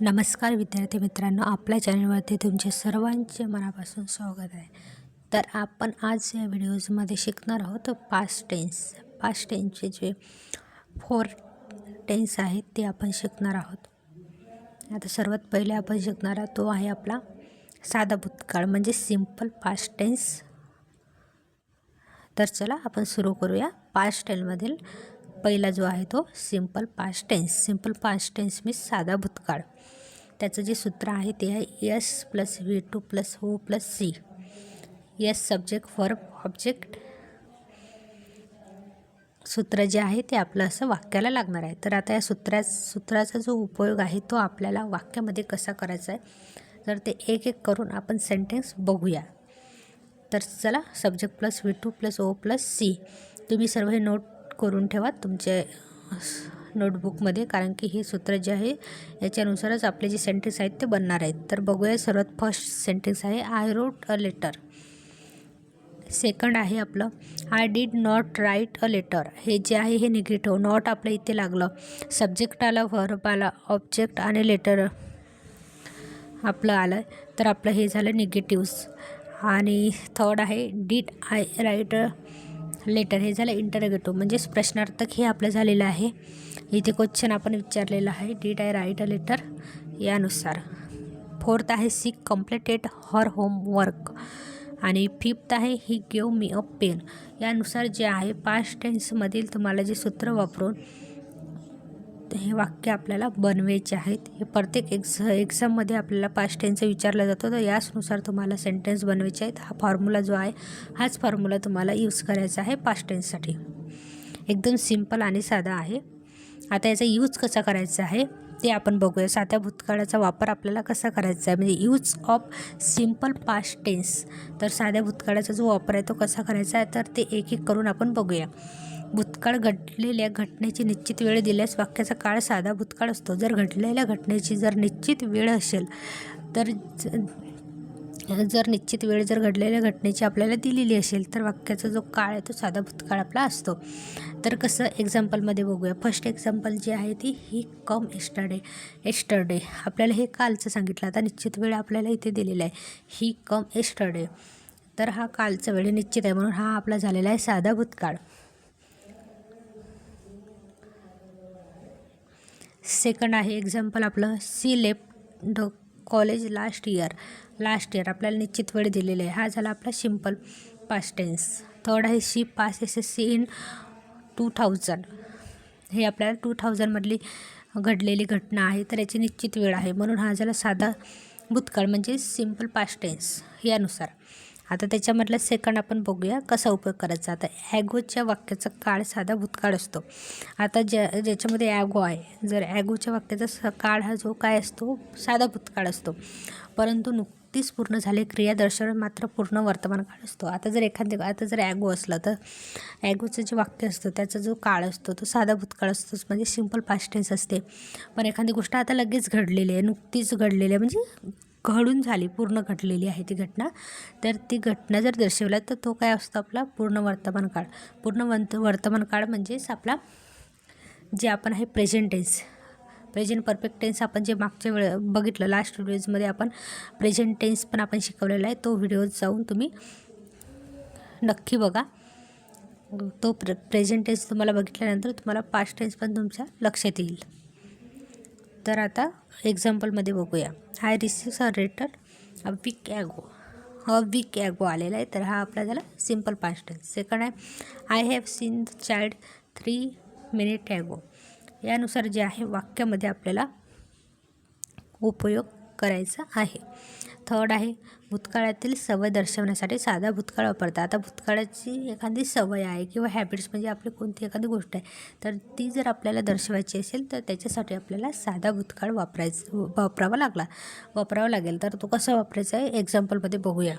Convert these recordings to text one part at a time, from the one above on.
नमस्कार विद्यार्थी मित्रांनो आपल्या चॅनलवरती तुमचे सर्वांचे मनापासून स्वागत आहे. तर आपण आज या व्हिडिओजमध्ये शिकणार आहोत पास्ट टेन्स पास्ट टेन्सचे जे फोर टेन्स आहेत ते आपण शिकणार आहोत. आता सर्वात पहिले आपण शिकणार आहोत तो आहे आपला साधा भूतकाळ म्हणजे सिंपल पास्ट टेन्स तर चला आपण सुरू करूया. पास्ट टेन्समधील पहिला जो आहे तो simple past tense simple past tense means साधा भूतकाळ. त्याचं जे सूत्र आहे ते आहे S plus V two plus O plus C. S subject for object. सूत्र जे आहे ते आपलं असं वाक्याला लागणार आहे. तर आता या सूत्रा सूत्राचा जो उपयोग आहे तो आपल्याला वाक्यामध्ये कसा करायचा आहे? तर ते एक एक करून आपण सेंटेन्स बघूया. तर चला subject plus V two plus O plus C तुम्ही सर्व हे नोट करून ठेवा. तुमचे नोटबुकमध्ये कारण की हे सूत्र जे आहे याच्यानुसारच आपले जे सेंटेन्स आहेत ते बनणार आहेत. तर बघूया सर्वात फर्स्ट सेंटेन्स आहे I wrote a letter second आहे आपलं I did not write a letter हे जे आहे हे निगेटिव्ह नॉट आपलं इथे लागलं. सब्जेक्ट आला व्हर्ब आला ऑब्जेक्ट आणि लेटर आपलं आलं. तर आपलं हे झालं निगेटिव्स आणि थर्ड आहे डीड आय राईट लेटर हे झालं इंटरगेटिव्ह म्हणजेच प्रश्नार्थक हे आपलं झालेलं आहे. इथे क्वेश्चन आपण विचारलेलं आहे. Did I write a letter यानुसार. फोर्थ आहे सी कम्प्लिटेड हर होमवर्क आणि फिफ्थ आहे he gave me a pen यानुसार जे आहे पास्ट टेन्समधील तुम्हाला जे सूत्र वापरून हे वाक्य आपल्याला बनवायचे आहेत. हे प्रत्येक एक्झ एक्झाममध्ये आपल्याला पास्ट टेन्स विचारलं जातो. तर याचनुसार तुम्हाला सेंटेन्स बनवायचे आहेत. हा फॉर्म्युला जो आहे हाच फॉर्म्युला तुम्हाला यूज करायचा आहे पास्ट टेन्ससाठी एकदम सिंपल आणि साधा आहे. आता याचा यूज कसा करायचा आहे ते आपण बघूया. साध्या भूतकाळाचा वापर आपल्याला कसा करायचा आहे? म्हणजे use of simple past tense तर साध्या भूतकाळाचा जो वापर आहे तो कसा करायचा आहे? तर ते एक एक करून आपण बघूया. भूतकाळ घडलेल्या घटनेची निश्चित वेळ दिल्यास वाक्याचा काळ साधा भूतकाळ असतो. जर घडलेल्या घटनेची जर निश्चित वेळ असेल तर जर निश्चित वेळ जर घडलेल्या घटनेची आपल्याला दिलेली असेल तर वाक्याचा जो काळ आहे तो साधा भूतकाळ आपला असतो. तर कसं एक्झाम्पलमध्ये बघूया. फर्स्ट एक्झाम्पल जी आहे ती ही कम एस्टरडे एस्टरडे आपल्याला हे कालचं सांगितलं. आता निश्चित वेळ आपल्याला इथे दिलेला आहे. ही कम एस्टरडे तर हा कालचा वेळ निश्चित आहे म्हणून हा आपला झालेला आहे साधा भूतकाळ. सेकंड आहे एक्झाम्पल आपलं. She left the college last year last year आपल्याला निश्चित वेळ दिलेला आहे. हा झाला आपला सिंपल पास्ट टेन्स थर्ड आहे she pass S S C in two thousand हे आपल्याला टू थाउजंडमधली घडलेली घटना आहे तर याची निश्चित वेळ आहे. म्हणून हा झाला साधा भूतकाळ म्हणजे सिंपल पास्ट टेन्स यानुसार. आता त्याच्यामधला सेकंड आपण बघूया कसा उपयोग करायचा. आता ॲगोच्या वाक्याचा काळ साधा भूतकाळ असतो. आता ज्या ज्याच्यामध्ये ॲगो आहे जर ॲगोच्या वाक्याचा स काळ हा जो काय असतो साधा भूतकाळ असतो. परंतु नुक नुकतीच पूर्ण झाले. क्रियादर्शन मात्र पूर्ण वर्तमान काळ असतो. आता जर एखादे आता जर ॲगो असलं तर ॲगोचं जे वाक्य असतं त्याचा जो काळ असतो तो साधा भूतकाळ असतोच म्हणजे सिंपल पास्ट टेन्स असते. पण एखादी गोष्ट आता लगेच घडलेली आहे. नुकतीच घडलेली आहे. म्हणजे घडून झाली पूर्ण घडलेली आहे ती घटना. तर ती घटना जर दर्शवल्या तर तो काय असतो आपला? पूर्ण वर्तमान काळ पूर्ण वंत वर्तमान काळ म्हणजेच आपला जे आपण आहे प्रेझेंटेन्स प्रेझेंट परफेक्ट टेन्स आपण जे मागच्या वेळे बघितलं लास्ट व्हिडिओजमध्ये आपण प्रेझेंट टेन्स पण आपण शिकवलेला आहे तो व्हिडिओ जाऊन तुम्ही नक्की बघा. तो प्रे प्रेझेंट टेन्स तुम्हाला बघितल्यानंतर तुम्हाला पास्ट टेन्स पण तुमच्या लक्षात येईल. तर आता एक्झाम्पलमध्ये बघूया. I receive a letter a week ago a week ago आलेला आहे तर हा आपला झाला सिंपल पास्ट टेन्स सेकंड आहे I have seen the child three minute ago यानुसार जे आहे वाक्यामध्ये आपल्याला उपयोग करायचा आहे. थर्ड आहे भूतकाळातील सवय दर्शवण्यासाठी साधा भूतकाळ वापरतात. आता भूतकाळाची एखादी सवय आहे किंवा हॅबिट्स म्हणजे आपली कोणती एखादी गोष्ट आहे तर ती जर आपल्याला दर्शवायची असेल तर त्याच्यासाठी आपल्याला साधा भूतकाळ वापरायचं वापरावा लागला वापरावा लागेल. तर तो कसा वापरायचा आहे? एक्झाम्पलमध्ये बघूया.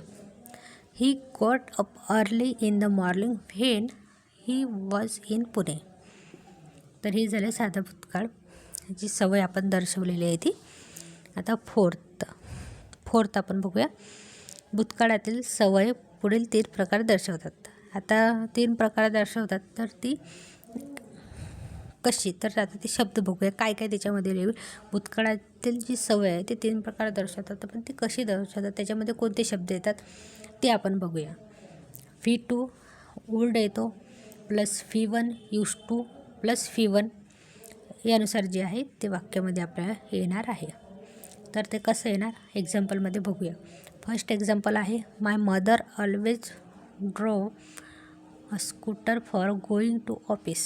He got up early in the morning when he was in Pune तर ही झालं साधा भूतकाळ. जी सवय आपण दर्शवलेली आहे ती. आता फोर्थ. फोर्थ आपण बघूया. भूतकाळातील सवय पुढील तीन प्रकार दर्शवतात. आता तीन प्रकार दर्शवतात तर ती कशी? तर आता ते शब्द बघूया. काय काय त्याच्यामध्ये लिहू? भूतकाळातील जी सवय आहे ती तीन प्रकार दर्शवतात. पण ती कशी दर्शवतात? त्याच्यामध्ये कोणते शब्द येतात? ते आपण बघूया. फी टू ओल्ड येतो. Plus V one used to plus V one यानुसार जे आहे ते वाक्यामध्ये आपल्याला येणार आहे. तर ते कसं येणार? एक्झाम्पलमध्ये बघूया. फर्स्ट एक्झाम्पल आहे my mother always drove a scooter for going to office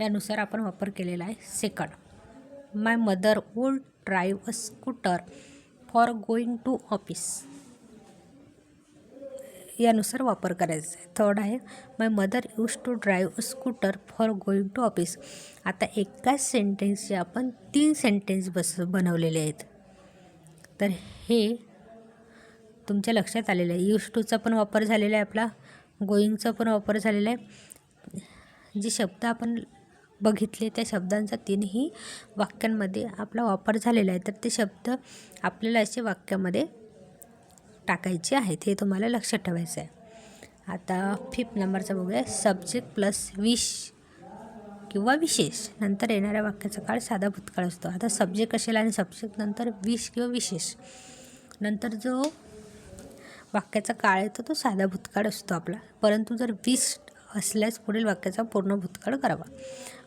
यानुसार आपण वापर केलेला आहे second my mother would drive a scooter for going to office यानुसार वापर करायचा आहे. थर्ड आहे my mother used to drive a scooter for going to office आता एकाच सेंटेन्सचे आपण तीन सेंटेन्स बस बनवलेले आहेत. तर हे तुमच्या लक्षात आलेलं आहे. यूज टूचा पण वापर झालेला आहे आपला. गोईंगचा पण वापर झालेला आहे. जे शब्द आपण बघितले त्या शब्दांचा तीनही वाक्यांमध्ये आपला वापर झालेला आहे. तर ते शब्द आपल्याला असे वाक्यामध्ये टाकायचे आहेत हे तुम्हाला लक्षात ठेवायचं आहे. आता फिफ्थ नंबरचा बघूया. सब्जेक्ट प्लस विश किंवा विशेष. नंतर येणाऱ्या वाक्याचा काळ साधा भूतकाळ असतो. आता सब्जेक्ट असेल आणि सब्जेक्ट नंतर विश किंवा विशेष? नंतर जो वाक्याचा काळ येतो तो साधा भूतकाळ असतो आपला. परंतु जर विश असल्यास पुढील वाक्याचा पूर्ण भूतकाळ करावा.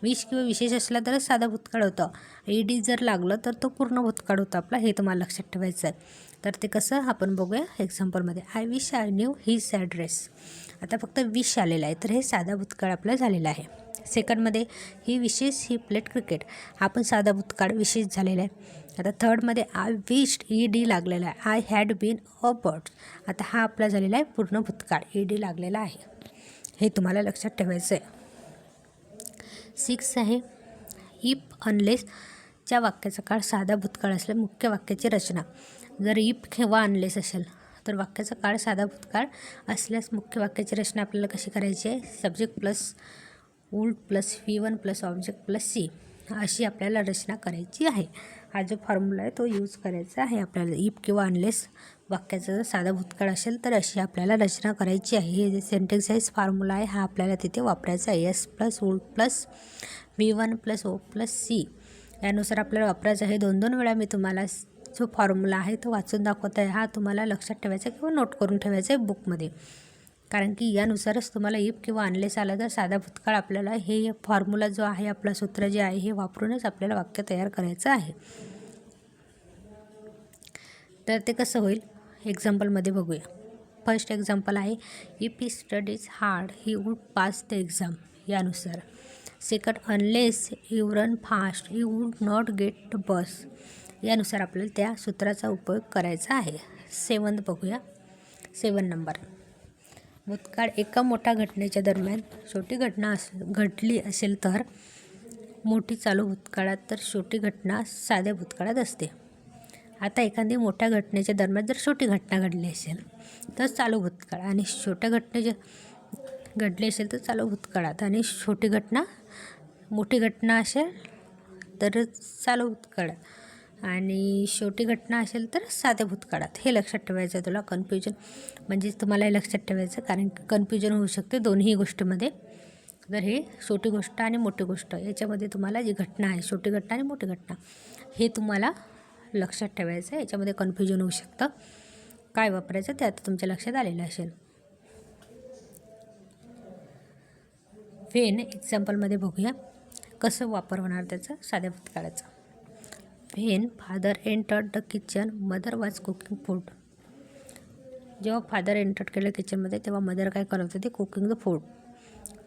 विश किंवा विशेष असला तरच साधा भूतकाळ होतं. ए डी जर लागलं तर तो पूर्ण भूतकाळ होता आपला. हे तुम्हाला लक्षात ठेवायचं आहे. तर ते कसं आपण बघूया एक्झाम्पलमध्ये I wish I knew his address आता फक्त विश आलेला आहे तर हे साधा भूतकाळ आपला झालेला आहे. सेकंडमध्ये ही विशेष ही प्लेट क्रिकेट हा पण साधा भूतकाळ विशेष झालेला आहे. आता थर्डमध्ये आय विश्ड ई डी लागलेला आहे. I had been a bird आता हा आपला झालेला आहे पूर्ण भूतकाळ. ई डी लागलेला आहे. हे तुम्हाला लक्षात ठेवायचं आहे. सिक्स आहे. इफ अनलेसच्या वाक्याचा काळ साधा भूतकाळ असल्या मुख्य वाक्याची रचना. जर इफ किंवा आणलेस असेल तर वाक्याचा काळ साधा भूतकाळ असल्यास मुख्य वाक्याची रचना आपल्याला कशी करायची आहे? Subject plus would plus V one plus object plus C अशी आपल्याला रचना करायची आहे. हा जो फॉर्म्युला आहे तो यूज करायचा आहे आपल्याला. इफ किंवा अनलेस वाक्याचा जर साधा भूतकाळ असेल तर अशी आपल्याला रचना करायची आहे. हे जे सेंटेक्साईज आहे फॉर्म्युला आहे हा आपल्याला तिथे वापरायचा आहे. S plus would plus V one plus O plus C यानुसार आपल्याला वापरायचं आहे. दोन दोन वेळा मी तुम्हाला जो फॉर्म्युला आहे तो वाचून दाखवत आहे हा तुम्हाला लक्षात ठेवायचा किंवा नोट करून ठेवायचा आहे बुकमध्ये कारण की यानुसारच तुम्हाला इफ किंवा अनलेस आला तर साधा भूतकाळ आपल्याला हे फॉर्म्युला जो आहे आपलं सूत्र जे आहे हे वापरूनच आपल्याला वाक्य तयार करायचं आहे. तर ते कसं होईल? एक्झाम्पलमध्ये बघूया. फर्स्ट एक्झाम्पल आहे if he studies hard he would pass the exam यानुसार. Second unless you run fast you would not get the bus यानुसार आपल्याला त्या सूत्राचा उपयोग करायचा आहे. सेवन बघूया. Seven number. भूतकाळ एका मोठ्या घटनेच्या दरम्यान छोटी घटना अस घडली असेल तर मोठी चालू भूतकाळात तर छोटी घटना साध्या भूतकाळात असते. आता एखादी मोठ्या घटनेच्या दरम्यान जर छोटी घटना घडली असेल तर चालू भूतकाळ आणि छोट्या घटनेच्या घडली असेल तर चालू भूतकाळात आणि छोटी घटना मोठी घटना असेल तर चालू भूतकाळात आणि शेवटी घटना असेल तर साध्या भूतकाळात. हे लक्षात ठेवायचं आहे तुला कन्फ्युजन म्हणजेच तुम्हाला हे लक्षात ठेवायचं कारण कन्फ्युजन होऊ शकते दोन्ही गोष्टीमध्ये. तर हे छोटी गोष्ट आणि मोठी गोष्ट याच्यामध्ये तुम्हाला जी घटना आहे छोटी घटना आणि मोठी घटना हे तुम्हाला लक्षात ठेवायचं आहे याच्यामध्ये कन्फ्युजन होऊ शकतं. काय वापरायचं ते आता तुमच्या लक्षात आलेलं असेल. वेन एक्झाम्पलमध्ये बघूया. कसं वापर होणार त्याचं साध्या भूतकाळाचं? When father entered the kitchen mother was cooking food. जेव्हा फादर एंटर्ड केलं किचनमध्ये तेव्हा मदर काय करत होती? Cooking the food.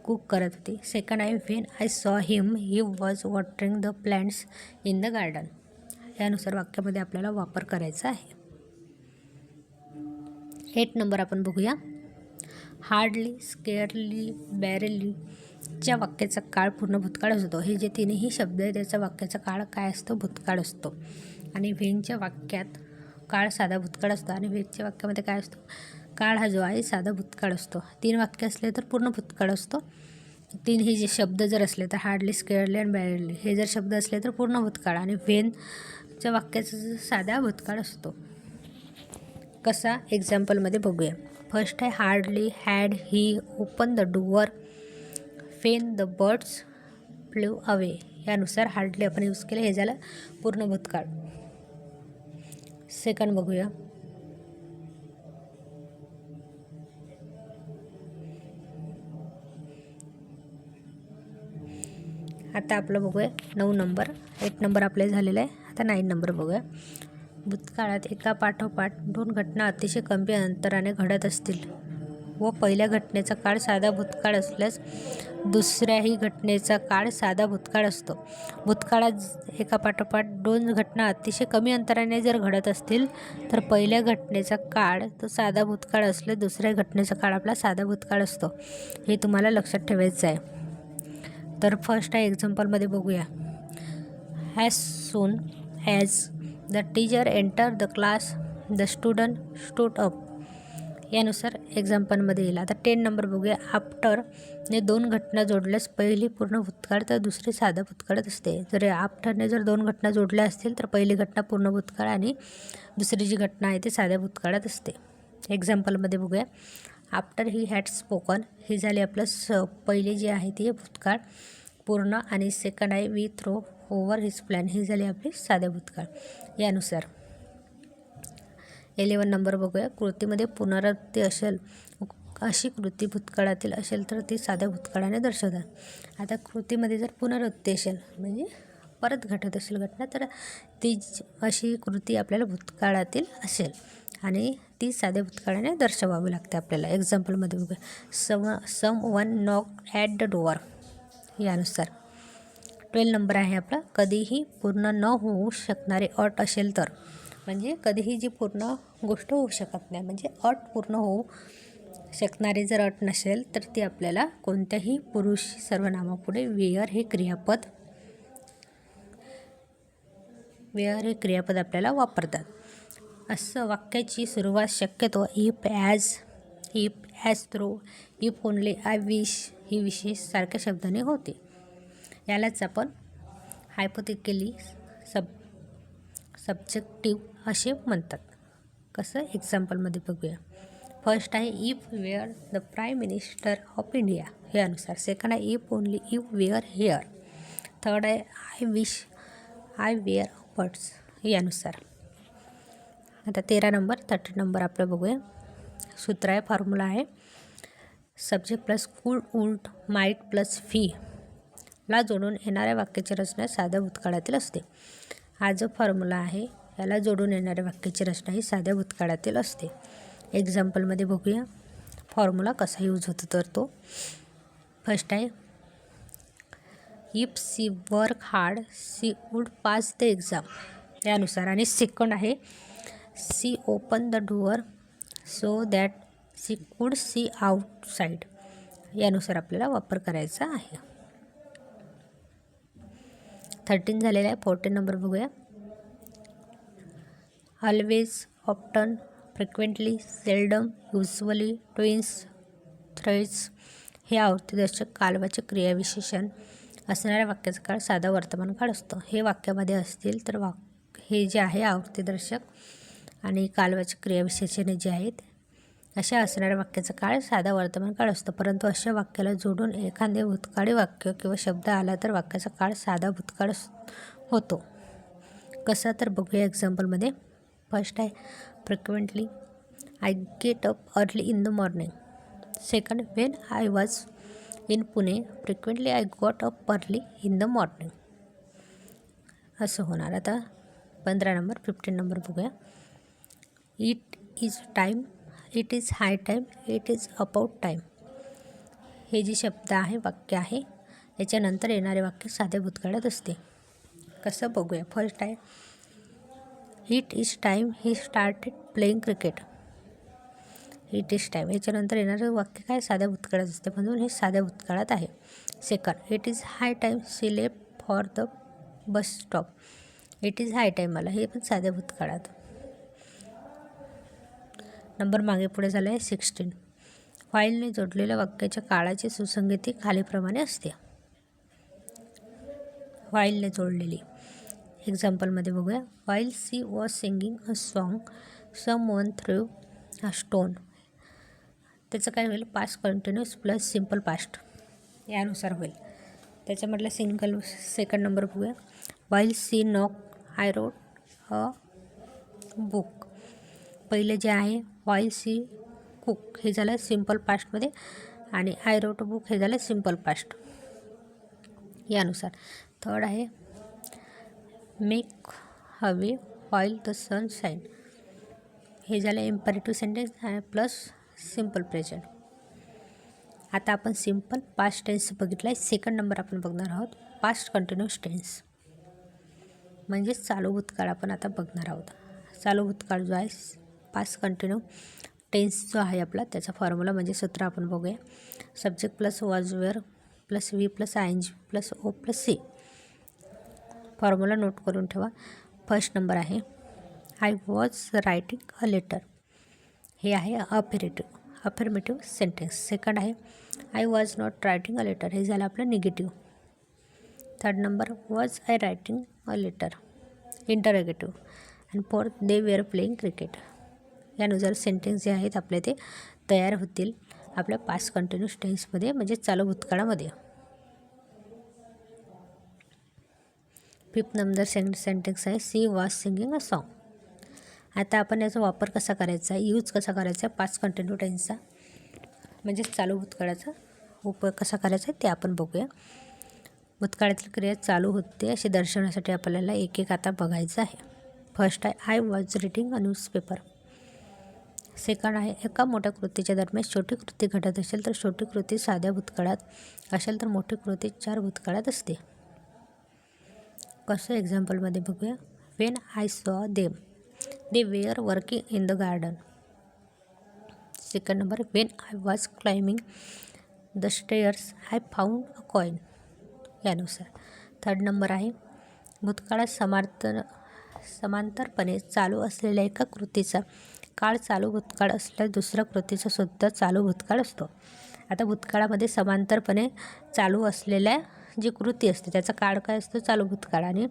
कुक करत होती. Second I when I saw him he was watering the plants in the garden. यानुसार वाक्यामध्ये आपल्याला वापर करायचा आहे. एट नंबर आपण बघूया. हार्डली स्केअरली बॅरली ज्या वाक्याचा काळ पूर्ण भूतकाळ असतो हे जे तीनही शब्द आहे त्याचा वाक्याचा काळ काय असतो? भूतकाळ असतो. आणि व्हेनच्या वाक्यात काळ साधा भूतकाळ असतो. आणि व्हेनच्या वाक्यामध्ये काय असतो? काळ हा जो आहे साधा भूतकाळ असतो. तीन वाक्य असले तर पूर्ण भूतकाळ असतो. तीन हे जे शब्द जर असले तर हार्डली स्केअरली आणि बॅरली हे जर शब्द असले तर पूर्ण भूतकाळ. आणि व्हेनच्या वाक्याचा साधा भूतकाळ असतो. कसा? एक्झाम्पलमध्ये बघूया. फर्स्ट आहे hardly had he open the door when the birds flew away यानुसार हार्डली आपण यूज केलं हे झालं पूर्ण भूतकाळ. सेकंड बघूया. आता आपलं बघूया नऊ नंबर एक नंबर आपले झालेला आहे. आता नाईन नंबर बघूया. भूतकाळात एका पाठोपाठ दोन घटना अतिशय कमी अंतराने घडत असतील. व पहिल्या घटनेचा काळ साधा भूतकाळ असल्यास दुसऱ्याही घटनेचा काळ साधा भूतकाळ असतो. भूतकाळात एकापाठोपाठ दोन घटना अतिशय कमी अंतराने जर घडत असतील तर पहिल्या घटनेचा काळ तो साधा भूतकाळ असल्यास दुसऱ्या घटनेचा काळ आपला साधा भूतकाळ असतो. हे तुम्हाला लक्षात ठेवायचं आहे. तर फर्स्ट आहे एक्झाम्पलमध्ये बघूया. As soon as the teacher enter the class the student stood up यानुसार एक्झाम्पलमध्ये येईल. आता टेन नंबर बघूया. आफ्टर ने दोन घटना जोडल्यास पहिली पूर्ण भूतकाळ तर दुसरी साधा भूतकाळच असते. जर आफ्टरने जर दोन घटना जोडल्या असतील तर पहिली घटना पूर्ण भूतकाळ आणि दुसरी जी घटना आहे ती साध्या भूतकाळात असते. एक्झाम्पलमध्ये बघूया. आफ्टर ही हॅड स्पोकन ही झाली आपलं स पहिली जी आहे ती भूतकाळ पूर्ण आणि सेकंड आहे we throw over his plan ही झाली आपली साध्या भूतकाळ. यानुसार. एलेवन नंबर बघूया. कृतीमध्ये पुनरावृत्ती असेल अशी कृती भूतकाळातील असेल तर ती साध्या भूतकाळाने दर्शवतात. आता कृतीमध्ये जर पुनरावृत्ती असेल म्हणजे परत घटत असेल घटना तर ती अशी कृती आपल्याला भूतकाळातील असेल आणि ती साध्या भूतकाळाने दर्शवावी लागते आपल्याला. एक्झाम्पलमध्ये बघूया. Some someone knock at the door यानुसार. ट्वेल्व नंबर आहे आपला. कधीही पूर्ण न होऊ शकणारे अट असेल तर. म्हणजे कधीही जी पूर्ण गोष्ट होऊ शकत नाही म्हणजे अट पूर्ण होऊ शकणारी जर अट नसेल तर ती आपल्याला कोणत्याही पुरुष सर्वनामापुढे वेअर हे क्रियापद वेअर हे क्रियापद आपल्याला वापरतात. असं वाक्याची सुरुवात शक्यतो if as if as though if only I wish ही विशेष सारख्या शब्दाने होते. यालाच आपण हायपोथिकली सब सब्जेक्टिव्ह असे म्हणतात. कसं? एक्झाम्पलमध्ये बघूया. फर्स्ट आहे if were the prime minister of India हे अनुसार. सेकंड आहे if only if were here third आहे I wish I were birds यानुसार आता तेरा नंबर थर्टी नंबर आपलं बघूया. सूत्र आहे फॉर्म्युला आहे. सब्जेक्ट प्लस कुड उल्ट माईट प्लस फी ला जोडून येणाऱ्या वाक्याची रचना साध्या भूतकाळातील असते. हा जो फॉर्म्युला आहे याला जोडून येणाऱ्या वाक्याची रचना ही साध्या भूतकाळातील असते. एक्झाम्पलमध्ये बघूया. फॉर्म्युला कसा यूज होतो तर तो. फर्स्ट आहे. If she work hard she would pass the exam त्यानुसार आणि सेकंड आहे. She open the door so that she could see outside यानुसार आपल्याला वापर करायचा आहे. थर्टीन झालेला आहे. फोर्टीन नंबर बघूया. Always often frequently seldom usually twice thrice हे आवृत्तीदर्शक कालवाचे क्रियाविशेषण असणाऱ्या वाक्याचा काळ साधा वर्तमान काळ असतो. हे वाक्यामध्ये असतील तर वाक हे जे आहे आवृत्तीदर्शक आणि कालवाचे क्रियाविशेषणे जे आहेत अशा असणाऱ्या वाक्याचा काळ साधा वर्तमान काळ असतो. परंतु अशा वाक्याला जोडून एखादे भूतकाळी वाक्य किंवा शब्द आला तर वाक्याचा काळ साधा भूतकाळ होतो. कसा तर बघूया एक्झाम्पलमध्ये फर्स्ट आहे frequently I get up early in the morning second when I was in Pune frequently I got up early in the morning असं होणार आता पंधरा नंबर फिफ्टीन नंबर बघूया it is time it is high time it is about time हे जे शब्द आहे वाक्य आहे याच्यानंतर येणारे वाक्य साध्या भूतकाळात असते. कसं बघूया फर्स्ट आहे it is time he started playing cricket it is time याच्यानंतर येणारं वाक्य काय? साध्या भूतकाळात असते. म्हणून हे साध्या भूतकाळात आहे. Second it is high time she left for the bus stop it is high time मला. हे पण साध्या भूतकाळात. नंबर मागे पुढे झाला आहे सिक्स्टीन फाईलने जोडलेल्या वाक्याच्या काळाची सुसंगती खालीप्रमाणे असते. फाईलने जोडलेली. एक्झाम्पलमध्ये बघूया. While she was singing a song someone threw a stone त्याचं काय होईल? Past continuous plus simple past यानुसार होईल. त्याच्यामधला सिंगल सेकंड नंबर बघूया. While she knock I wrote a book पहिले जे आहे वाईल सी कुक हे झालं सिंपल पास्टमध्ये आणि आय रोट बुक हे झालं सिंपल पास्ट यानुसार. थर्ड आहे make hay while the sun shine हे झालं imperative sentence plus simple present आता आपण सिंपल पास्ट टेन्स बघितला आहे सेकंड नंबर आपण बघणार आहोत. पास्ट कंटिन्युअस टेन्स म्हणजेच चालू भूतकाळ आपण आता बघणार आहोत. चालू भूतकाळ जो आहे पास्ट कंटिन्यू टेन्स जो आहे आपला त्याचा फॉर्म्युला म्हणजे सूत्र आपण बघूया. Subject plus was were plus V plus I N G plus O plus C formula note करून ठेवा. फर्स्ट नंबर आहे. I was writing a letter हे आहे अफिरेटिव्ह अफर्मेटिव्ह सेंटेन्स सेकंड आहे I was not writing a letter हे झालं आपलं negative third number was I writing a letter interrogative and fourth they were playing cricket यानुसार sentence जे आहेत आपले ते तयार होतील. आपल्या पास्ट कंटिन्युअस टेन्समध्ये म्हणजे चालू भूतकाळामध्ये. फिफ्थ नंबर सें सेंटेन्स आहे she was singing a song आता आपण याचा वापर कसा करायचा? आहे यूज कसा करायचा? आहे पाच कंटिन्यू टेन्सचा म्हणजेच चालू भूतकाळाचा उपयोग कसा करायचा आहे ते आपण बघूया. भूतकाळातील क्रिया चालू होते असे दर्शवण्यासाठी आपल्याला एक एक आता बघायचं आहे. फर्स्ट आहे I was reading a newspaper second आहे एका मोठ्या कृतीच्या दरम्यान छोटी कृती घडत असेल तर छोटी कृती साध्या भूतकाळात असेल तर मोठी कृती चार भूतकाळात असते. कसं एक्झाम्पलमध्ये बघूया. When I saw them they were working in the garden second number when I was climbing the stairs I found a coin यानुसार. थर्ड नंबर आहे भूतकाळात समांतर समांतरपणे चालू असलेल्या एका कृतीचा काळ चालू भूतकाळ असल्यास दुसऱ्या कृतीचा सुद्धा चालू भूतकाळ असतो. आता भूतकाळामध्ये समांतरपणे चालू असलेल्या जी कृती असते त्याचा काळ काय असतो? चालू भूतकाळ. आणि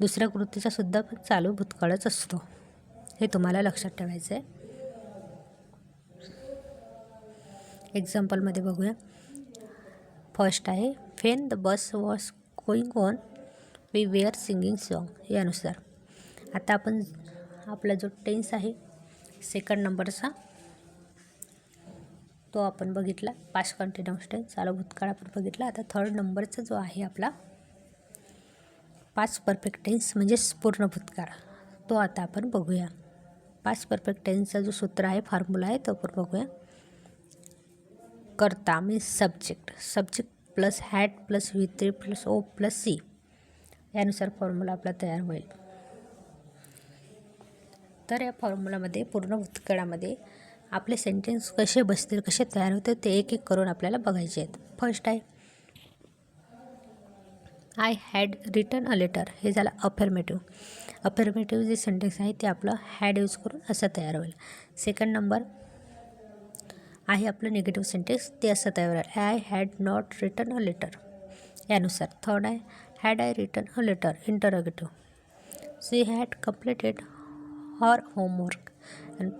दुसऱ्या कृतीचा सुद्धा चालू भूतकाळच असतो. हे तुम्हाला लक्षात ठेवायचं आहे एक्झाम्पलमध्ये बघूया. फर्स्ट आहे when the bus was going on we were singing song यानुसार. आता आपण आपला जो टेन्स आहे सेकंड नंबरचा तो आपण बघितला. पाच कंटिन्युअस टेन्स चालू भूतकाळ आपण बघितला. आता थर्ड नंबरचा जो आहे आपला पाच परफेक्ट टेन्स म्हणजेच पूर्ण भूतकाळ. तो आता आपण बघूया. पाच परफेक्ट टेन्सचा जो सूत्र आहे फॉर्म्युला आहे तो आपण बघूया. करता means subject subject plus had plus V three plus O plus C यानुसार फॉर्म्युला आपला तयार होईल. तर या फॉर्म्युलामध्ये पूर्ण भूतकाळामध्ये आपले सेंटेन्स कसे बसतील कसे तयार होते ते एक एक करून आपल्याला बघायचे आहेत. फर्स्ट आहे I had written a letter हे झालं अफर्मेटिव्ह अफर्मेटिव्ह जे सेंटेन्स आहे ते आपलं हॅड यूज करून असं तयार होईल. सेकंड नंबर आहे आपलं निगेटिव्ह सेंटेन्स ते असं तयार होईल. I had not written a letter यानुसार. थर्ड आहे had I written a letter interrogative she had completed her homework and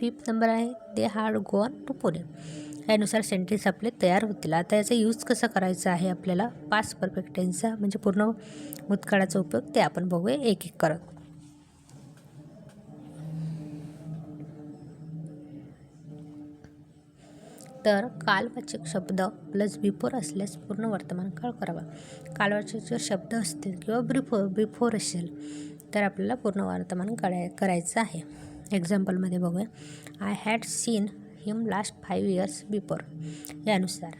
fifth number आहे they had gone to Pune यानुसार सेंटेन्स आपले तयार होतील. आता याचा यूज कसा करायचा आहे आपल्याला? पास परफेक्ट टेन्सचा म्हणजे पूर्ण भूतकाळाचा उपयोग ते आपण बघूया एक एक करत तर कालवाचक शब्द प्लस बिफोर असल्यास पूर्ण वर्तमान काळ करावा. कालवाचक जर शब्द असतील किंवा बिफोर बिफोर असेल तर आपल्याला पूर्ण वर्तमान कराय करायचं आहे. एक्झाम्पलमध्ये बघूया. I had seen him last five years before यानुसार.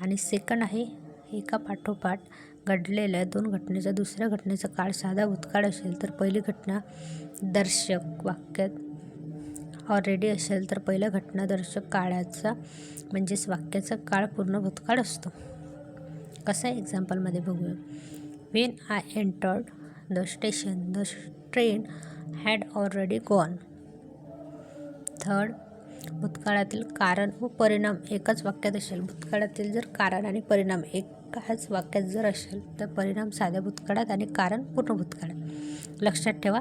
आणि सेकंड आहे एका पाठोपाठ घडलेल्या दोन घटनेचा दुसऱ्या घटनेचा काळ साधा भूतकाळ असेल तर पहिली घटना दर्शक वाक्यात ऑलरेडी असेल तर पहिल्या घटनादर्शक काळाचा म्हणजेच वाक्याचा काळ पूर्ण भूतकाळ असतो. कसं आहे एक्झाम्पलमध्ये बघूया. When I entered the station the train had already gone third भूतकाळातील कारण व परिणाम एकाच वाक्यात असेल. भूतकाळातील जर कारण आणि परिणाम एकाच वाक्यात जर असेल तर परिणाम साध्या भूतकाळात आणि कारण पूर्ण भूतकाळात. लक्षात ठेवा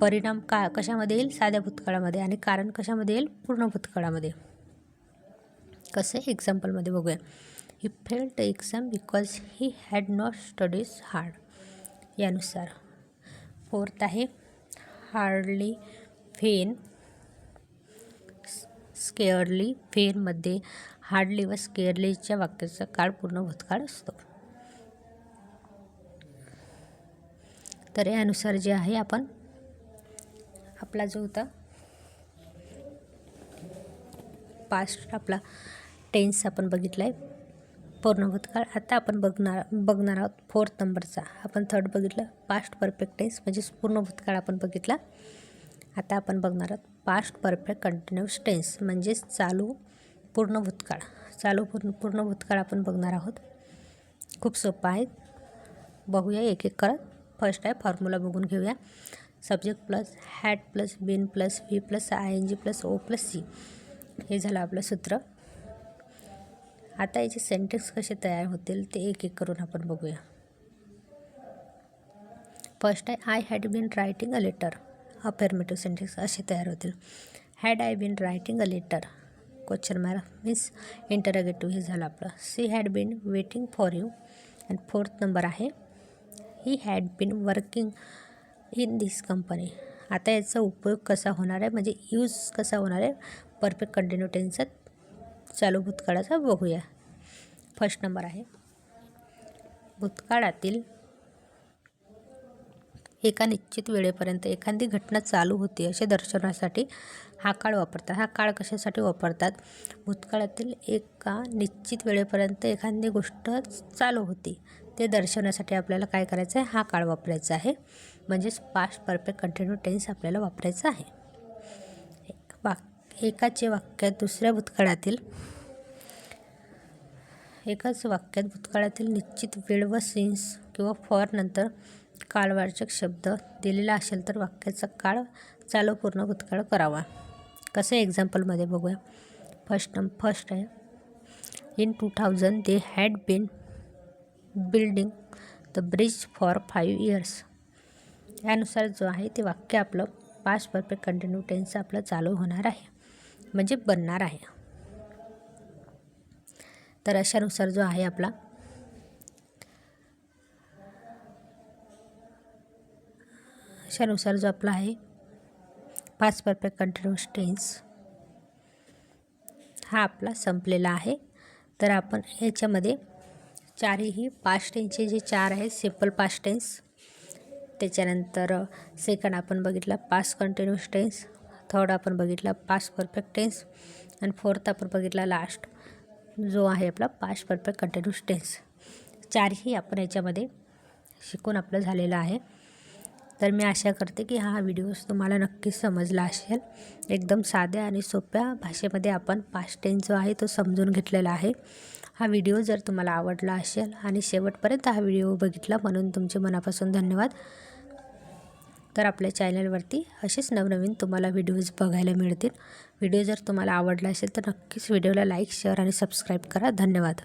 परिणाम का कशामध्ये येईल? साध्या भूतकाळामध्ये आणि कारण कशामध्ये येईल? पूर्ण भूतकाळामध्ये. कसं एक्झाम्पलमध्ये बघूया. He failed exam because he had not studies hard यानुसार. फोर्थ आहे. हार्डली फेन स्केअरली फेअरमध्ये हार्डली व स्केअरलीच्या वाक्याचा काळ पूर्ण भूतकाळ असतो. तर यानुसार जे आहे आपण आपला जो होता पास्ट आपला टेन्स आपण बघितला आहे पूर्ण भूतकाळ. आता आपण बघणार बघणार आहोत फोर्थ नंबरचा आपण थर्ड बघितलं पास्ट परफेक्ट टेन्स म्हणजेच पूर्ण भूतकाळ आपण बघितला. आता आपण बघणार आहोत पास्ट परफेक्ट कंटिन्युअस टेन्स म्हणजेच चालू पूर्ण भूतकाळ. चालू पूर्ण पूर्ण भूतकाळ आपण बघणार आहोत. खूप सोपं आहे. बघूया एक एक करत. फर्स्ट आहे फॉर्म्युला बघून घेऊया. Subject plus had plus been plus V plus I N G plus O plus C हे झालं आपलं सूत्र. आता याचे सेंटेन्स कसे तयार होतील ते एक एक करून आपण बघूया. फर्स्ट आहे I had been writing a letter affirmative sentence असे तयार होतील. Had I been writing a letter question mark means interrogative हे झालं आपलं. She had been waiting for you and fourth number आहे. He had been working in this company आता याचा उपयोग कसा होणार आहे? म्हणजे यूज कसा होणार आहे? परफेक्ट कंटिन्यू टेन्सचा चालू भूतकाळाचा बघूया. फर्स्ट नंबर आहे. भूतकाळातील एका निश्चित वेळेपर्यंत एखादी घटना चालू होती असे दर्शवण्यासाठी हा काळ वापरतात. हा काळ कशासाठी वापरतात? भूतकाळातील एका निश्चित वेळेपर्यंत एखादी गोष्ट चालू होती. ते दर्शवण्यासाठी आपल्याला काय करायचं आहे? हा काळ वापरायचा आहे. म्हणजेच पास्ट परफेक्ट कंटिन्यू टेन्स आपल्याला वापरायचा आहे. वाक एकाचे वाक्यात दुसऱ्या भूतकाळातील एकाच वाक्यात भूतकाळातील निश्चित वेळ व सीन्स किंवा फॉर नंतर काळवाचक शब्द दिलेला असेल तर वाक्याचा काळ चालू पूर्ण भूतकाळ करावा. कसं एक्झाम्पलमध्ये बघूया. फर्स्ट नंब फर्स्ट आहे in two thousand they had been building the bridge for five years यानुसार जो आहे ते वाक्य आपलं पाच परफेक्ट कंटिन्यू टेन्स आपलं चालू होणार आहे. म्हणजे बनणार आहे. तर अशानुसार जो आहे आपला अशानुसार जो आपला आहे. पाच परफेक्ट कंटिन्युअस टेन्स हा आपला संपलेला आहे. तर आपण याच्यामध्ये चारही पास्ट टेन्सचे जे चार आहेत सिंपल पास्ट टेन्स त्याच्यानंतर सेकंड आपण बघितला पास्ट कंटिन्युअस टेन्स थर्ड आपण बघितला पास्ट परफेक्ट टेन्स आणि फोर्थ आपण बघितला लास्ट जो आहे आपला पास्ट परफेक्ट कंटिन्युअस टेन्स चारही आपण याच्यामध्ये शिकून आपलं झालेलं आहे. तर मी आशा करते की हा व्हिडिओज तुम्हाला नक्कीच समजला असेल. एकदम साध्या आणि सोप्या भाषेमध्ये आपण पास्ट जो आहे तो समजून घेतलेला आहे. हा व्हिडिओ जर तुम्हाला आवडला असेल आणि शेवटपर्यंत हा व्हिडिओ बघितला म्हणून तुमचे मनापासून धन्यवाद. तर आपल्या चॅनलवरती असेच नवनवीन तुम्हाला व्हिडिओज बघायला मिळतील. व्हिडिओ जर तुम्हाला आवडला असेल तर नक्कीच व्हिडिओला लाईक शेअर आणि सबस्क्राईब करा. धन्यवाद.